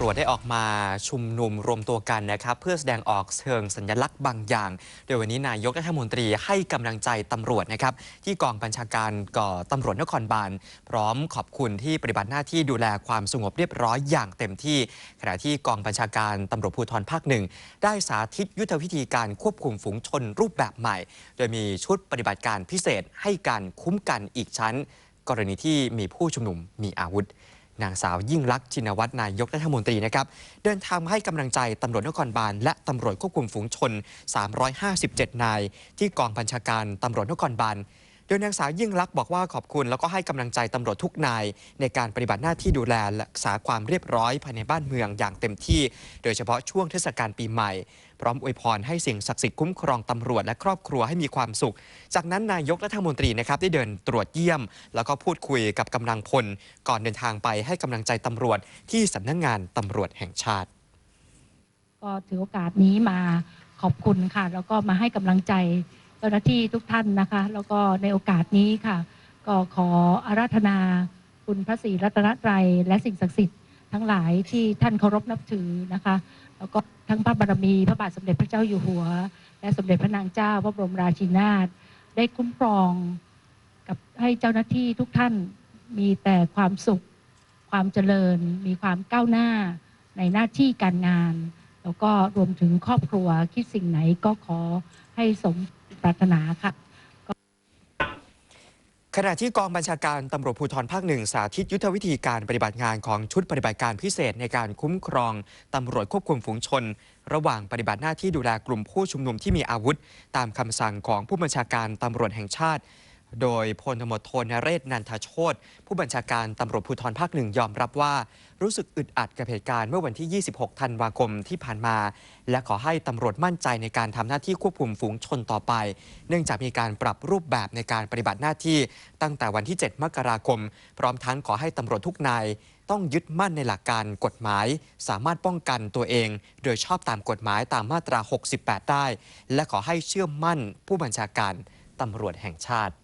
ตำรวจได้ออกมาชุมนุมรวมตัวกันนะครับเพื่อแสดงออกเชิงสัญลักษณ์บางอย่าง โดยวันนี้นายกรัฐมนตรีให้กำลังใจตำรวจนะครับที่กองบัญชาการก่อตำรวจนครบาลพร้อมขอบคุณที่ปฏิบัติหน้าที่ดูแลความสงบเรียบร้อยอย่างเต็มที่ ขณะที่กองบัญชาการตำรวจภูธรภาคหนึ่งได้สาธิตยุทธวิธีการควบคุมฝูงชนรูปแบบใหม่ โดยมีชุดปฏิบัติการพิเศษให้การคุ้มกันอีกชั้น กรณีที่มีผู้ชุมนุมมีอาวุธ นางสาวยิ่งลักษณ์ชินวัตรนายกรัฐมนตรีนะครับ เดินทางมาให้กำลังใจตำรวจนครบาลและตำรวจควบคุมฝูงชน 357 นาย ที่กองบัญชาการตำรวจนครบาล โดยนางสาวยิ่งลักษณ์บอกว่าขอบคุณ แล้วก็ให้กำลังใจตำรวจทุกนายในการปฏิบัติหน้าที่ดูแลและรักษาความเรียบร้อยภายในบ้านเมืองอย่างเต็มที่ โดยเฉพาะช่วงเทศกาลปีใหม่ พร้อมอวยพรให้สิ่งศักดิ์สิทธิ์คุ้มครองตำรวจและครอบครัวให้มีความสุข จากนั้นนายกรัฐมนตรีนะครับได้เดินตรวจเยี่ยม แล้วก็พูดคุยกับกำลังพล ก่อนเดินทางไปให้กำลังใจตำรวจที่สำนักงงานตำรวจแห่งชาติ ก็ถือโอกาสนี้มาขอบคุณค่ะ แล้วก็มาให้กำลังใจ เจ้าหน้าที่ทุกท่านนะคะ แล้วก็ในโอกาสนี้ค่ะ ก็ขออาราธนาคุณพระศรีรัตนตรัยและสิ่งศักดิ์สิทธิ์ทั้งหลายที่ท่านเคารพนับถือนะคะ แล้วก็ทั้งพระบารมีพระบาทสมเด็จพระเจ้าอยู่หัว และสมเด็จพระนางเจ้าพระบรมราชินีนาถได้คุ้มครองกับให้เจ้าหน้าที่ทุกท่านมีแต่ความสุข ความเจริญ มีความก้าวหน้าในหน้าที่การงาน แล้วก็รวมถึงครอบครัวคิดสิ่งไหนก็ขอให้สม ปรารถนาค่ะขณะที่กองบัญชาการตำรวจภูธรภาคหนึ่งสาธิตยุทธวิธีการปฏิบัติงานของชุดปฏิบัติการพิเศษในการคุ้มครองตำรวจควบคุมฝูงชน ระหว่างปฏิบัติหน้าที่ดูแลกลุ่มผู้ชุมนุมที่มีอาวุธ ตามคำสั่งของผู้บัญชาการตำรวจแห่งชาติ โดยพลตำรวจโทนเรศนันทโชตผู้บัญชาการตำรวจภูธรภาคหนึ่งยอมรับว่า รู้สึกอึดอัดกับเหตุการณ์เมื่อวันที่ 26 ธันวาคมที่ผ่านมา และขอให้ตำรวจมั่นใจในการทำหน้าที่ควบคุมฝูงชนต่อไป เนื่องจากมีการปรับรูปแบบในการปฏิบัติหน้าที่ตั้งแต่วันที่ 7 มกราคม พร้อมทั้งขอให้ตำรวจทุกนายต้องยึดมั่นในหลักการกฎหมาย สามารถป้องกันตัวเอง โดยชอบตามกฎหมายตามมาตรา 68 ได้ และขอให้เชื่อมั่นผู้บัญชาการตำรวจแห่งชาติ